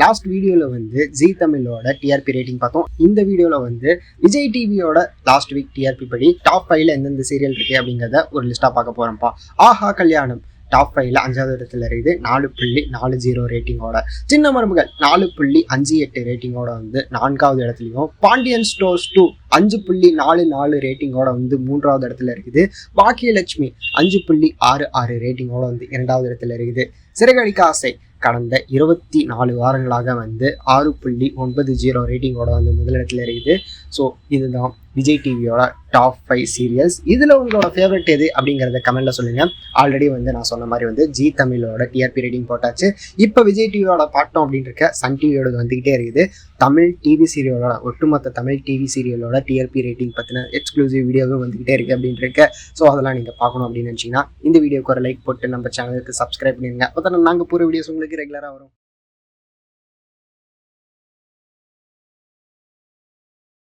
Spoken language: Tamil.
லாஸ்ட் வீடியோவில் வந்து ஜி தமிழோட டிஆர்பி ரேட்டிங் பார்த்தோம். இந்த வீடியோவில் வந்து விஜய் டிவியோட லாஸ்ட் வீக் டிஆர்பி படி டாப் ஃபைவ்ல எந்தெந்த சீரியல் இருக்கு அப்படிங்கிறத ஒரு லிஸ்ட்டாக பார்க்க போகிறோம்ப்பா ஆஹா கல்யாணம். டாப் ஃபைவ்ல அஞ்சாவது இடத்துல இருக்குது. நாலு புள்ளி நாலு ஜீரோ ரேட்டிங்கோட சின்ன மருமகள் நாலு புள்ளி அஞ்சு எட்டு ரேட்டிங்கோட வந்து நான்காவது இடத்துலையும். பாண்டியன் ஸ்டோர்ஸ் டூ அஞ்சு புள்ளி நாலு நாலு ரேட்டிங்கோட வந்து மூன்றாவது இடத்துல இருக்குது. பாக்கியலட்சுமி அஞ்சு புள்ளி ஆறு ஆறு ரேட்டிங்கோட வந்து இரண்டாவது இடத்துல இருக்குது. சிறகடிக்க ஆசை கடந்த இருபத்தி நாலு வாரங்களாக வந்து ஆறு புள்ளி ஒன்பது ஜீரோ ரேட்டிங்கோட வந்து முதலிடத்தில் இருக்குது. ஸோ இதுதான் விஜய் டிவியோட டாப் ஃபைவ் சீரியல்ஸ் இதில் உங்களோட ஃபேவரட் எது அப்படிங்கிறத கமெண்ட்டில் சொல்லுங்கள் ஆல்ரெடி வந்து நான் சொன்ன மாதிரி வந்து ஜி தமிழோட டிஆர்பி ரேட்டிங் போட்டாச்சு. இப்போ விஜய் டிவியோட பாட்டம் அப்படின்னு இருக்க சன் டிவியோட வந்துக்கிட்டே இருக்குது. தமிழ் டிவி சீரியலோட ஒட்டுமொத்த தமிழ் டிவி சீரியலோட டிஆர்பி ரேட்டிங் பற்றின எக்ஸ்க்ளூசிவ் வீடியோவும் வந்துக்கிட்டே இருக்குது அப்படின்னு இருக்க ஸோ அதெல்லாம் நீங்கள் பார்க்கணும் அப்படின்னு நினச்சிங்கன்னா இந்த வீடியோக்கு ஒரு லைக் போட்டு நம்ம சேனலுக்கு சப்ஸ்கிரைப் பண்ணிடுங்க அப்போ நாங்கள் போகிற வீடியோஸ் உங்களுக்கு ரெகுலராக வரும்.